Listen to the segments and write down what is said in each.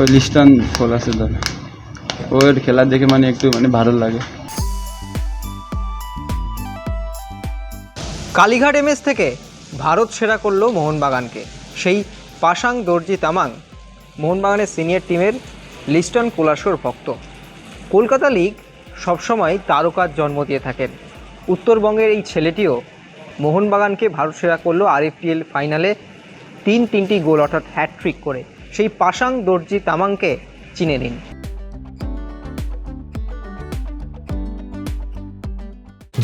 ওই লিস্টন ফোলাসের দল ওর খেলা দেখে মানে একটু মানে ভালো লাগে। কালীঘাট এমএস থেকে ভারত সেরা করল মোহনবাগানকে। সেই পাশাং দর্জি তামাং মোহনবাগানের সিনিয়র টিমের লিস্টন কোলাসোর ভক্ত। কলকাতা লিগ সবসময় তারকার জন্ম দিয়ে থাকেন। উত্তরবঙ্গের এই ছেলেটিও মোহনবাগানকে ভারত সেরা করল আরএফপিএল ফাইনালে তিন তিনটি গোল অর্থাৎ হ্যাটট্রিক করে। সেই পাশাং দর্জি তামাংকে চিনে নিন।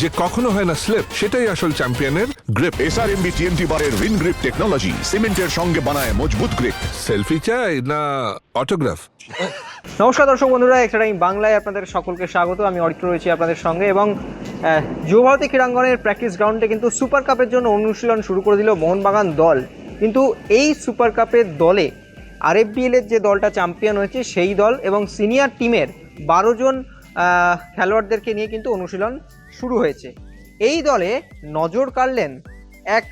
যে কখনো হয় না স্লিপ সেটাই আসল চ্যাম্পিয়নের গ্রিপ। এসআরএমবি টিএমটি বারের উইন গ্রিপ টেকনোলজি সিমেন্টের সঙ্গে বানায় মজবুত গ্রিপ। সেলফি চাই না অটোগ্রাফ? নমস্কার দর্শক বন্ধুরা একটা টাইম বাংলায় আপনাদের সকলকে স্বাগত। আমি অরিত্র রয়েছি আপনাদের সঙ্গে এবং যুবভারতী ক্রীড়াঙ্গনের প্র্যাকটিস গ্রাউন্ডে কিন্তু সুপার কাপের জন্য অনুশীলন শুরু করে দিল মোহনবাগান দল। কিন্তু এই সুপার কাপের দলে আরএফবিএল এর যে দলটা চ্যাম্পিয়ন হয়েছে, সেই দল এবং সিনিয়র টিমের বারো জন খেলোয়াড়দেরকে নিয়ে কিন্তু অনুশীলন শুরু হয়েছে। এই দলে নজর কাড়লেন এক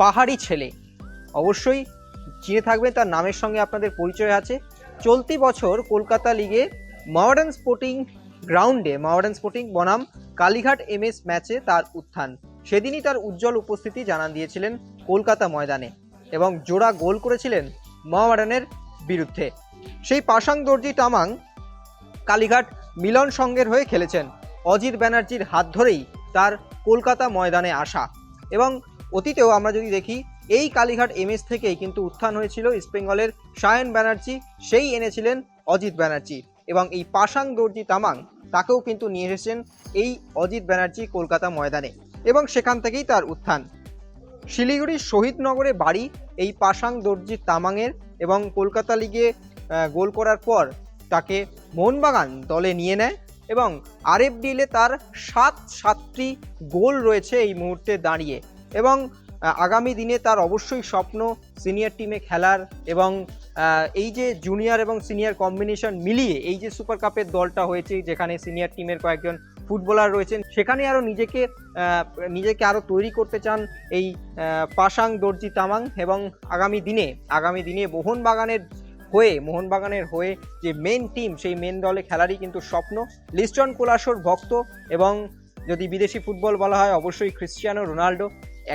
পাহাড়ি ছেলে। অবশ্যই চিনে থাকবেন, তার নামের সঙ্গে আপনাদের পরিচয় আছে। চলতি বছর কলকাতা লিগে মডার্ন স্পোর্টিং গ্রাউন্ডে, মডার্ন স্পোর্টিং বনাম কালীঘাট এমএস ম্যাচে তার উত্থান। সেদিনই তার উজ্জ্বল উপস্থিতি জানান দিয়েছিলেন কলকাতা ময়দানে এবং জোড়া গোল করেছিলেন মহামাডানের বিরুদ্ধে। সেই পাশাং দর্জি তামাং কালীঘাট মিলন সংঘের হয়ে খেলেছেন। অজিত ব্যানার্জির হাত ধরেই তার কলকাতা ময়দানে আসা। এবং অতীতেও আমরা যদি দেখি, এই কালীঘাট এমএস থেকেই কিন্তু উত্থান হয়েছিল ইস্টবেঙ্গলের সায়ন ব্যানার্জি, সেই এনেছিলেন অজিত ব্যানার্জি। এবং এই পাশাং দর্জি তামাং তাকেও কিন্তু নিয়ে এসেছেন এই অজিত ব্যানার্জি কলকাতা ময়দানে। এবং সেখান থেকেই তার উত্থান। শিলিগুড়ির শহীদনগরে বাড়ি, এই পাশাং দর্জি তামাংয়ের এবং কলকাতা লিগে গোল করার পর তাকে মোহনবাগান দলে নিয়ে নেয় এবং আরএফডিএলে তার সাত সাতটি গোল রয়েছে এই মুহূর্তে দাঁড়িয়ে এবং আগামী দিনে তার অবশ্যই স্বপ্ন সিনিয়র টিমে খেলার এবং এই যে জুনিয়র এবং সিনিয়র কম্বিনেশন মিলিয়ে এই যে সুপার কাপের দলটা হয়েছে যেখানে সিনিয়র টিমের কয়েকজন ফুটবলার রয়েছেন, সেখানে আরও নিজেকে নিজেকে আরও তৈরি করতে চান এই পাশাং, দর্জি, তামাং এবং আগামী দিনে আগামী দিনে মোহনবাগানের হয়ে মোহনবাগানের হয়ে যে মেন টিম সেই মেন দলে খেলারই কিন্তু স্বপ্ন। লিস্টন কোলাসোর ভক্ত এবং যদি বিদেশি ফুটবল বলা হয়, অবশ্যই ক্রিশ্চিয়ানো রোনাল্ডো।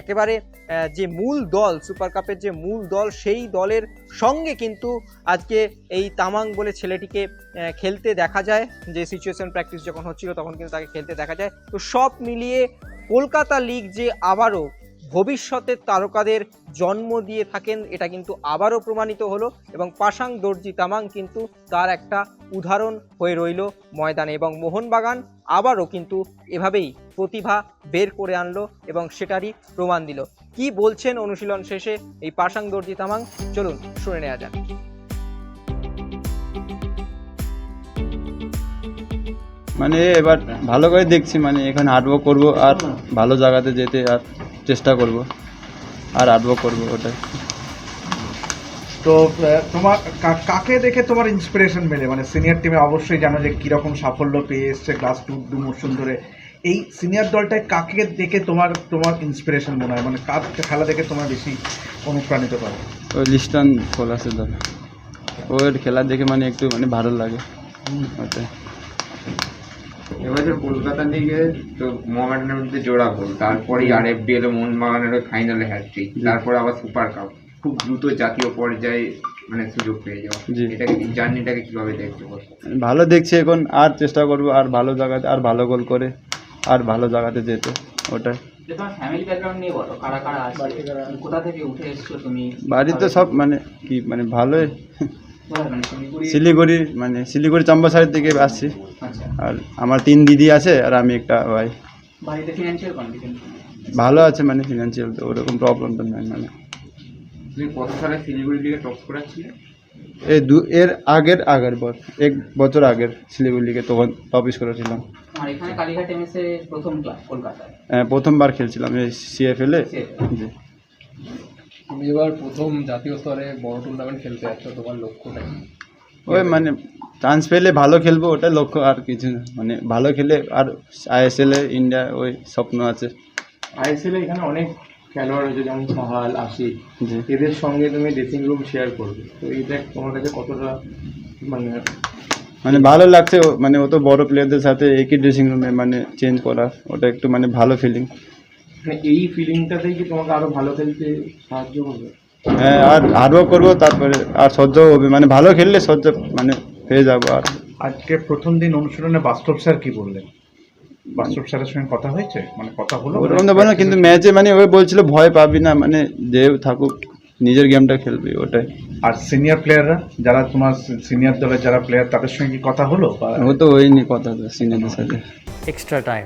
একেবারে যে মূল দল, সুপার কাপের যে মূল দল, সেই দলের সঙ্গে কিন্তু আজকে এই তামাং বলে ছেলেটিকে খেলতে দেখা যায়। যে সিচুয়েশন প্র্যাকটিস যখন হচ্ছিল, তখন কিন্তু তাকে খেলতে দেখা যায়। তো সব মিলিয়ে কলকাতা লিগ যে আবারও ভবিষ্যতের তারকাদের জন্ম দিয়ে থাকেন, এটা কিন্তু আবারও প্রমাণিত হলো এবং পাশাং দর্জি তামাং কিন্তু তার একটা উদাহরণ হয়ে রইল ময়দানে এবং মোহনবাগান আবারও কিন্তু এভাবেই প্রতিভা বের করে আনলো এবং সেটারই প্রমাণ দিল। কি বলছেন অনুশীলন শেষে এই পাশাং দর্জি তামাং? চলুন শুনে নেওয়া যাক। মানে এবার ভালো করে দেখছি মানে এখানে হার্ডওয়ার্ক করব আর ভালো জায়গাতে যেতে আর চেষ্টা করব। আর হার্ডওয়ার্ক করব ওটাই। তো তোমার কাকে দেখে তোমার ইন্সপিরেশন মেলে? মানে সিনিয়র টিমে অবশ্যই জানো যে কীরকম সাফল্য পেয়ে এসছে ক্লাস টু দু মরশুম ধরে। এই সিনিয়র দলটায় কাকে দেখে তোমার তোমার ইন্সপিরেশন মনে হয়? মানে কার খেলা দেখে তোমার বেশি অনুপ্রাণিত করে? ওই লিস্টন ফোলাসের দল। ওর খেলা দেখে মানে একটু মানে ভালো লাগে। ওটাই। এবছর কলকাতা লিগে তো মোহামেডানের মধ্যে জোড়া গোল তারপরেই আর এফ ডিএল মোহনবাগানের ওই ফাইনালে হ্যাট্রিক তারপরে আবার সুপার কাপ খুব দ্রুত জাতীয় পর্যায়ে মানে সুযোগ পেয়ে যাওয়া। এটাকে জার্নিটাকে কীভাবে দেখতে ভালো দেখছি এখন আর চেষ্টা করব আর ভালো জায়গাতে আর ভালো গোল করে আর ভালো জায়গাতে যেতে ওটাই। যে তোমার ফ্যামিলি ব্যাকগ্রাউন্ড নিয়ে বলো কারা কারা আছে? কোথা থেকে উঠে এসছো তুমি? বাড়িতে সব মানে কি মানে ভালোই। মানে শিলিগুড়ি মানে শিলিগুড়ি চাম্বাসারের থেকে আসছি। আর আমার তিন দিদি আছে আর আমি একটা ভাই। ভালো আছে মানে ফিনান্সিয়াল তো ওরকম প্রবলেম তো নাই মানে। কত সালে শিলিগুড়ি লিগে টপ করাচ্ছিলে এই দু এর আগের আগের বছর এক বছর আগের শিলিগুড়িকে তখন অফিস করেছিলাম। আর এখানে কালীঘাট এমএস এর প্রথম ক্লাস কলকাতায়? আহ, প্রথমবার খেলছিলাম এই সিএফএল এ। জি। তুমি এবার প্রথম জাতীয় স্তরে বড় টুর্নামেন্ট খেলতে যাচ্ছ তোমার লক্ষ্যটা ওই মানে চান্স পেলে ভালো খেলব ওটাই লক্ষ্য আর কিছু না। মানে ভালো খেলে আর আইএসএল এ ইন্ডিয়া ওই স্বপ্ন আছে। আইএসএল এখানে অনেক খেলোয়াড় হচ্ছে যেমন সাহাল আশিক। এদের সঙ্গে তুমি ড্রেসিং রুম শেয়ার করবে। তো এটা তোমার কাছে কতটা মানে মানে ভালো লাগছে মানে ও তো বড় প্লেয়ারদের সাথে একই ড্রেসিং রুমে মানে চেঞ্জ করা। ওটা একটু মানে ভালো ফিলিং মানে এই ফিলিংটাতেই কি তোমাকে আরও ভালো খেলতে সাহায্য করবে? হ্যাঁ আর হার্ডওয়ার্ক করব তারপরে আর সহ্যও হবে। মানে ভালো খেললে সহ্য মানে হয়ে যাব আর। আজকে প্রথম দিন অনুশীলনে বাস্তব স্যার কি বললেন? বাস্তব স্যারের সঙ্গে কথা হয়েছে? মানে কথা হলো? ওরকম তো বলে না, কিন্তু ম্যাচে মানে ওই বলছিল ভয় পাবি না মানে যে থাকুক নিজের গেমটা খেলবি ওটাই। আর সিনিয়র প্লেয়াররা যারা তোমার সিনিয়র দলের যারা প্লেয়ার তাদের সঙ্গে কি কথা হলো? ও তো হয়নি কথা তো সিনিয়রদের সাথে। Extra time